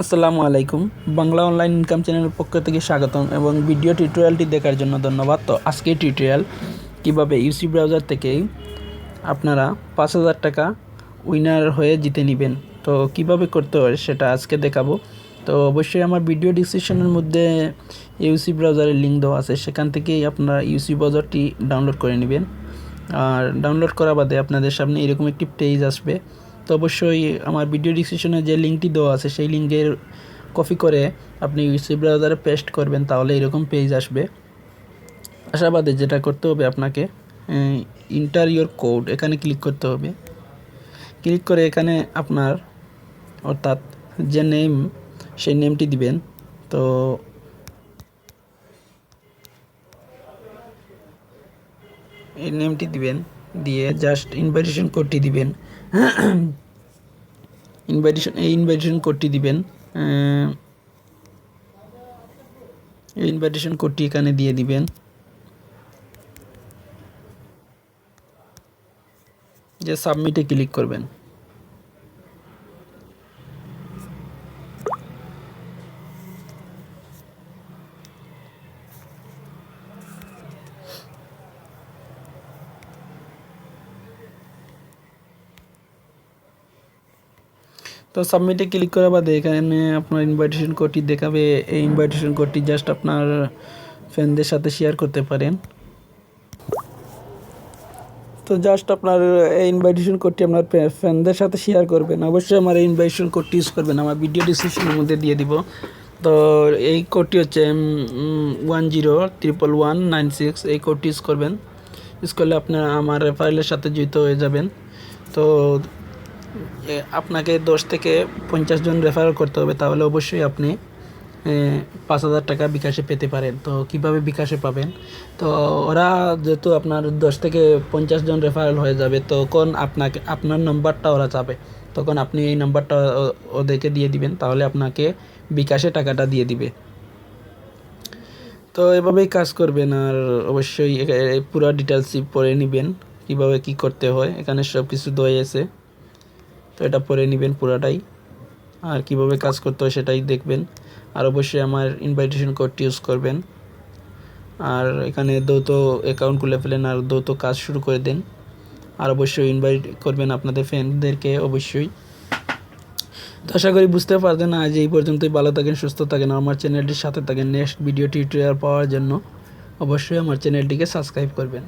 আসসালামু আলাইকুম। Bangla online income চ্যানেলের পক্ষ থেকে স্বাগতম এবং ভিডিও টিউটোরিয়ালটি দেখার জন্য ধন্যবাদ। তো আজকে টিউটোরিয়াল, কীভাবে ইউসি ব্রাউজার থেকে আপনারা পাঁচ হাজার টাকা উইনার হয়ে জিতে নেবেন। তো কীভাবে করতে হয় সেটা আজকে দেখাবো। তো অবশ্যই আমার ভিডিও ডিসক্রিপশনের মধ্যে ইউসি ব্রাউজারের লিঙ্ক দেওয়া আছে, সেখান থেকেই আপনারা ইউসি ব্রাউজারটি ডাউনলোড করে নেবেন। আর ডাউনলোড করা বাদে আপনাদের সামনে এরকম একটি পেজ আসবে তো অবশ্যই আমার ভিডিও ডিসক্রিপশনে যে লিঙ্কটি দেওয়া আছে, সেই লিঙ্কের কপি করে আপনি ইউসি ব্রাউজারে পেস্ট করবেন, তাহলে এরকম পেজ আসবে। আশাবাদে যেটা করতে হবে আপনাকে ইন্টার ইয়োর কোড এখানে ক্লিক করতে হবে। ক্লিক করে এখানে আপনার, অর্থাৎ যে নেম সেই নেমটি দিবেন। তো এই নেমটি দিবেন। দিয়ে জাস্ট ইনভাইটেশন কোডটি দিবেন। ইনভাইটেশন এই ইনভাইটেশন কোডটি দিবেন। এই ইনভাইটেশন কোডটি এখানে দিয়ে দিবেন। যে সাবমিটে ক্লিক করবেন। তো সাবমিটে ক্লিক করার বাদে এখানে আপনার ইনভাইটেশন কোডটি দেখাবে। এই ইনভাইটেশন কোডটি জাস্ট আপনার ফ্রেন্ডদের সাথে শেয়ার করতে পারেন। তো জাস্ট আপনার এই ইনভাইটেশন কোডটি আপনার ফ্রেন্ডদের সাথে শেয়ার করবেন। অবশ্যই আমার এই ইনভাইটেশন কোডটি ইউজ করবেন। আমার ভিডিও ডিসক্রিপশনের মধ্যে দিয়ে দিব। তো এই কোডটি হচ্ছে one zero triple one nine six এই কোডটি ইউজ করবেন। ইউজ করলে আপনার আমার রেফারেলের সাথে জড়িত হয়ে যাবেন। তো আপনাকে দশ থেকে পঞ্চাশ জন রেফার করতে হবে, তাহলে অবশ্যই আপনি পাঁচ হাজার টাকা বিকাশে পেতে পারেন। তো কীভাবে বিকাশে পাবেন? তো ওরা যেহেতু আপনার দশ থেকে পঞ্চাশ জন রেফারেল হয়ে যাবে, তখন আপনাকে, আপনার নাম্বারটা ওরা চাবে। তখন আপনি এই নাম্বারটা ওদেরকে দিয়ে দিবেন, তাহলে আপনাকে বিকাশে টাকাটা দিয়ে দিবে। তো এভাবেই কাজ করবেন, আর অবশ্যই পুরো ডিটেলসই পড়ে নেবেন, কীভাবে কি করতে হয়, এখানে সব কিছু দেওয়া আছে। তো এটা পরে নেবেন পুরাটাই। আর কীভাবে কাজ করতে হয় সেটাই দেখবেন। আর অবশ্যই আমার ইনভাইটেশন কোডটি ইউজ করবেন। আর এখানে দ্রুত অ্যাকাউন্ট খুলে ফেলেন আর দ্রুত কাজ শুরু করে দেন। আর অবশ্যই ইনভাইট করবেন আপনাদের ফ্রেন্ডদেরকে অবশ্যই। তো আশা করি বুঝতে পারতেন আজ এই পর্যন্তই। ভালো থাকেন, সুস্থ থাকেন আমার চ্যানেলটির সাথে থাকেন। নেক্সট ভিডিও টিউটোরিয়াল পাওয়ার জন্য অবশ্যই আমার চ্যানেলটিকে সাবস্ক্রাইব করবেন।